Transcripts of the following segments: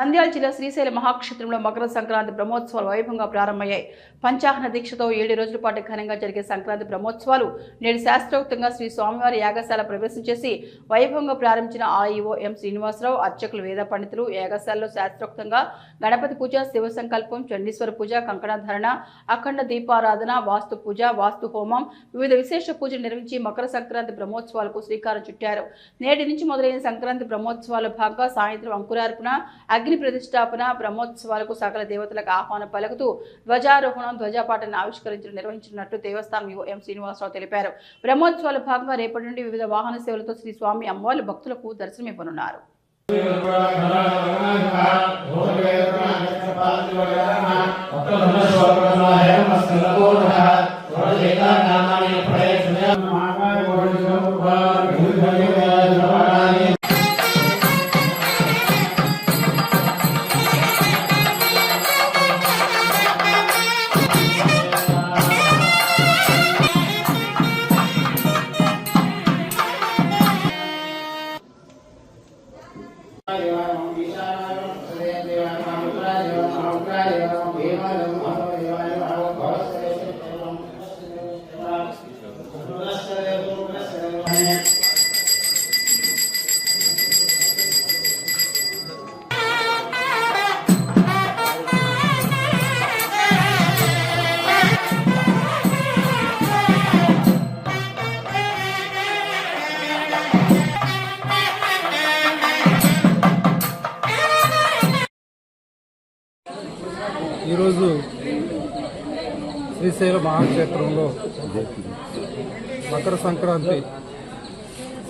నంద్యాల జిల్లా శ్రీశైల మహాక్షేత్రంలో మకర సంక్రాంతి బ్రహ్మోత్సవాలు వైభవంగా ప్రారంభమయ్యాయి. పంచాహన దీక్షతో ఏడు రోజుల పాటు ఘనంగా జరిగే సంక్రాంతి బ్రహ్మోత్సవాలు నేడు శాస్త్రోక్తంగా శ్రీ స్వామివారి యాగశాల ప్రవేశం చేసి వైభవంగా ప్రారంభించిన ఆఈఓ ఎం శ్రీనివాసరావు అర్చకులు వేద పండితులు యాగశాలలో శాస్త్రోక్తంగా గణపతి పూజ శివ సంకల్పం చండీశ్వర పూజ కంకణధారణ అఖండ దీపారాధన వాస్తు పూజ వాస్తు హోమం వివిధ విశేష పూజలు నిర్వహించి మకర సంక్రాంతి బ్రహ్మోత్సవాలకు శ్రీకారం చుట్టారు. నేటి నుంచి మొదలైన సంక్రాంతి బ్రహ్మోత్సవాల భాగంగా సాయంత్రం అంకురార్పణ అగ్ని ప్రతిష్టాపన బ్రహ్మోత్సవాలకు సకల దేవతలకు ఆహ్వానం పలుకుతూ ధ్వజారోహణం ధ్వజపాటను ఆవిష్కరించడం నిర్వహించినట్టు దేవస్థానం యువ ఎం శ్రీనివాసరావు తెలిపారు. బ్రహ్మోత్సవాల భాగంగా రేపటి నుండి వివిధ వాహన సేవలతో శ్రీ స్వామి అమ్మవార్లు భక్తులకు దర్శనమివ్వనున్నారు. ఈరోజు శ్రీశైల మహాక్షేత్రంలో మకర సంక్రాంతి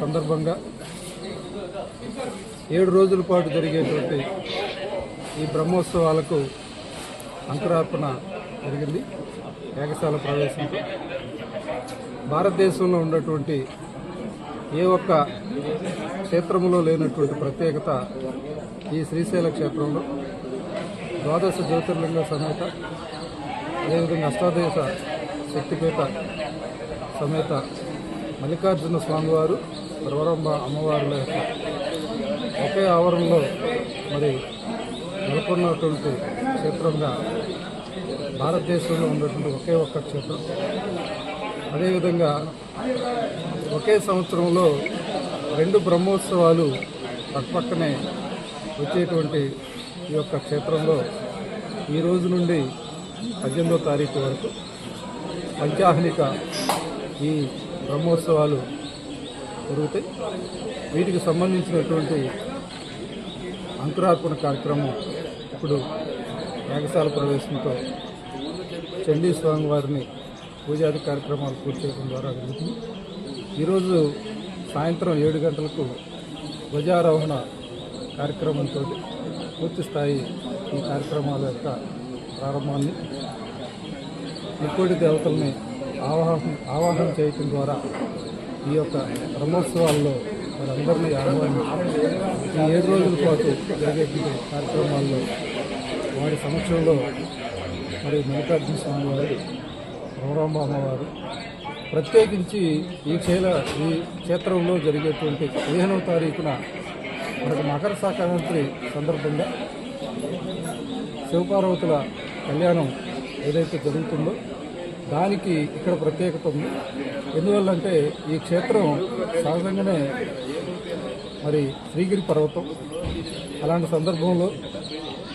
సందర్భంగా ఏడు రోజుల పాటు జరిగేటువంటి ఈ బ్రహ్మోత్సవాలకు అంకురార్పణ జరిగింది. ఏకశాల ప్రవేశంతో భారతదేశంలో ఉన్నటువంటి ఏ ఒక్క క్షేత్రంలో లేనటువంటి ప్రత్యేకత ఈ శ్రీశైల క్షేత్రంలో. ద్వాదశ జ్యోతిర్లింగ సమేత అదేవిధంగా అష్టాదశ శక్తిపేట సమేత మల్లికార్జున స్వామివారు పర్వరంబ అమ్మవారుల ఒకే ఆవరణలో మరి నెలకొన్నటువంటి క్షేత్రంగా భారతదేశంలో ఉన్నటువంటి ఒకే ఒక్క క్షేత్రం. అదేవిధంగా ఒకే సంవత్సరంలో రెండు బ్రహ్మోత్సవాలు పక్కపక్కనే వచ్చేటువంటి ఈ యొక్క క్షేత్రంలో ఈ రోజు నుండి పద్దెనిమిదో తారీఖు వరకు పంచాహ్నిక ఈ బ్రహ్మోత్సవాలు జరుగుతాయి వీటికి సంబంధించినటువంటి అంకురార్పణ కార్యక్రమం ఇప్పుడు యాగశాల ప్రవేశంతో చండీ స్వామి వారిని పూజాది కార్యక్రమాలు పూర్తి చేయడం ద్వారా జరుగుతుంది. ఈరోజు సాయంత్రం ఏడు గంటలకు ధ్వజారోహణ కార్యక్రమంతో పూర్తి స్థాయి ఈ కార్యక్రమాల యొక్క ప్రారంభాన్ని ముక్కోటి దేవతల్ని ఆవాహన ఆవాహన చేయటం ద్వారా ఈ యొక్క బ్రహ్మోత్సవాల్లో వారందరినీ ఆహ్వానించి ఈ ఏడు రోజుల పాటు జరిగేటువంటి కార్యక్రమాల్లో వారి సమక్షంలో మరి మల్లికార్జున స్వామి వారు రమరాంబ అమ్మవారు ప్రత్యేకించి ఈ క్షేల ఈ క్షేత్రంలో జరిగేటువంటి పదిహేనవ తారీఖున మనకు మకర సంక్రాంతి సందర్భంగా శివపార్వతుల కళ్యాణం ఏదైతే జరుగుతుందో దానికి ఇక్కడ ప్రత్యేకత ఉంది. ఎందువల్లంటే ఈ క్షేత్రం సహజంగానే మరి శ్రీగిరి పర్వతం. అలాంటి సందర్భంలో